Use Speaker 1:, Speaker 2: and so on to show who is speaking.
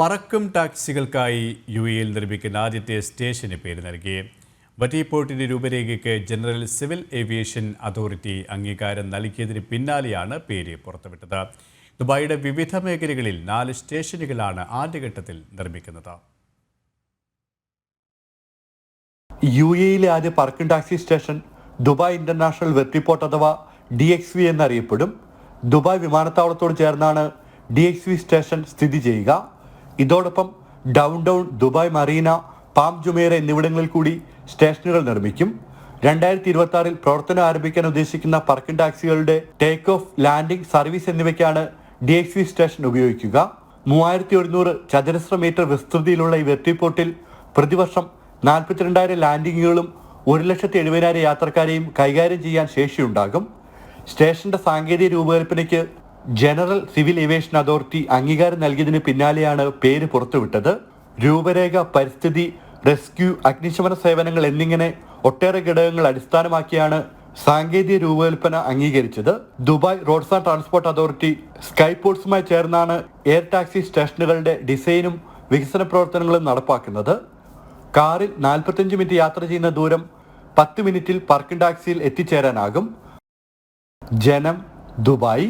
Speaker 1: പറക്കും ടാക്സികൾക്കായി യു എയിൽ നിർമ്മിക്കുന്ന ആദ്യത്തെ സ്റ്റേഷന് പേര് നൽകി. വറ്റിപ്പോർട്ടിന്റെ രൂപരേഖയ്ക്ക് ജനറൽ സിവിൽ ഏവിയേഷൻ അതോറിറ്റി അംഗീകാരം നൽകിയതിന് പിന്നാലെയാണ് പേര് പുറത്തുവിട്ടത്. ദുബായിയുടെ വിവിധ മേഖലകളിൽ നാല് സ്റ്റേഷനുകളാണ് ആദ്യഘട്ടത്തിൽ നിർമ്മിക്കുന്നത്.
Speaker 2: യു എയിലെ ആദ്യ പറക്കും taxi station Dubai international vertiport അഥവാ ഡി എക്സ് വി എന്നറിയപ്പെടും. ദുബായ് വിമാനത്താവളത്തോട് ചേർന്നാണ് ഡി എക്സ് വി സ്റ്റേഷൻ സ്ഥിതി ചെയ്യുക. ഇതോടൊപ്പം downtown Dubai Marina Palm Jumeirah എന്നിവിടങ്ങളിൽ കൂടി സ്റ്റേഷനുകൾ നിർമ്മിക്കും. രണ്ടായിരത്തി ഇരുപത്തി ആറിൽ പ്രവർത്തനം ആരംഭിക്കാൻ ഉദ്ദേശിക്കുന്ന പാർക്കിംഗ് ടാക്സികളുടെ ടേക്ക് ഓഫ് ലാൻഡിംഗ് സർവീസ് എന്നിവയ്ക്കാണ് ഡി എക്സ് വി സ്റ്റേഷൻ ഉപയോഗിക്കുക. മൂവായിരത്തി ഒരുന്നൂറ് ചതുരശ്ര മീറ്റർ വിസ്തൃതിയിലുള്ള ഈ വെർട്ടിപ്പോർട്ടിൽ പ്രതിവർഷം നാൽപ്പത്തിരണ്ടായിരം ലാൻഡിങ്ങുകളും ഒരു ലക്ഷത്തി എഴുപതിനായിരം യാത്രക്കാരെയും കൈകാര്യം ചെയ്യാൻ ശേഷിയുണ്ടാകും. സ്റ്റേഷന്റെ സാങ്കേതിക രൂപകൽപ്പനയ്ക്ക് ജനറൽ സിവിൽ ഏവിയേഷൻ അതോറിറ്റി അംഗീകാരം നൽകിയതിന് പിന്നാലെയാണ് പേര് പുറത്തുവിട്ടത്. രൂപരേഖ പരിസ്ഥിതി റെസ്ക്യൂ അഗ്നിശമന സേവനങ്ങൾ എന്നിങ്ങനെ ഒട്ടേറെ ഘടകങ്ങൾ അടിസ്ഥാനമാക്കിയാണ് സാങ്കേതിക രൂപകൽപ്പന അംഗീകരിച്ചത്. Dubai roads and transport authority സ്കൈപോർട്സുമായി ചേർന്നാണ് എയർ ടാക്സി സ്റ്റേഷനുകളുടെ ഡിസൈനും വികസന പ്രവർത്തനങ്ങളും നടപ്പാക്കുന്നത്. കാറിൽ നാൽപ്പത്തഞ്ച് മിനിറ്റ് യാത്ര ചെയ്യുന്ന ദൂരം പത്ത് മിനിറ്റിൽ പാർക്കിംഗ് ടാക്സിയിൽ എത്തിച്ചേരാനാകും. ജനം ദുബായ്.